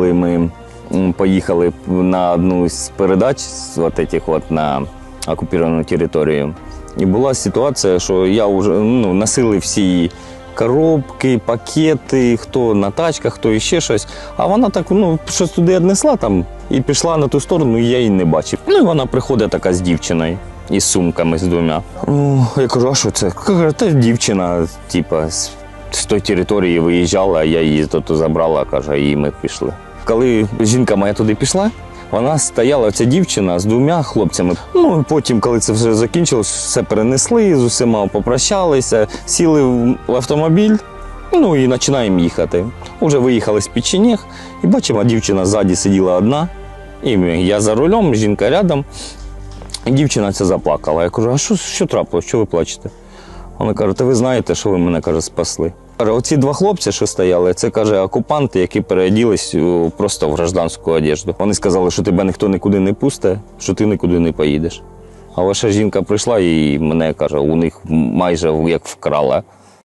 Коли ми поїхали на одну з передач з от этих от на окуповану територію, і була ситуація, що я вже ну, носили всі коробки, пакети, хто на тачках, хто іще щось. А вона так ну, щось туди віднесла там і пішла на ту сторону, і я її не бачив. Ну і вона приходить така з дівчиною. Із сумками з двома. Ну, я кажу, а що це? Каже, та дівчина, типа, з, з тої території виїжджала, я її тут забрала, каже, і ми пішли. Коли жінка моя туди пішла, вона стояла, ця дівчина з двома хлопцями. Ну, і потім, коли це все закінчилось, все перенесли, з усіма попрощалися, сіли в автомобіль, ну і починаємо їхати. Уже виїхали з Печеніг, і бачимо, дівчина ззаді сиділа одна. І я за рулем, жінка рядом. Дівчина ця заплакала. Я кажу, а що, що трапилось? Що ви плачете? Вона кажуть, та ви знаєте, що ви мене каже, спасли. Оці два хлопці, що стояли, це каже окупанти, які переоділись просто в гражданську одежду. Вони сказали, що тебе ніхто нікуди не пусте, що ти нікуди не поїдеш. А ваша жінка прийшла і мене каже, у них майже як вкрала.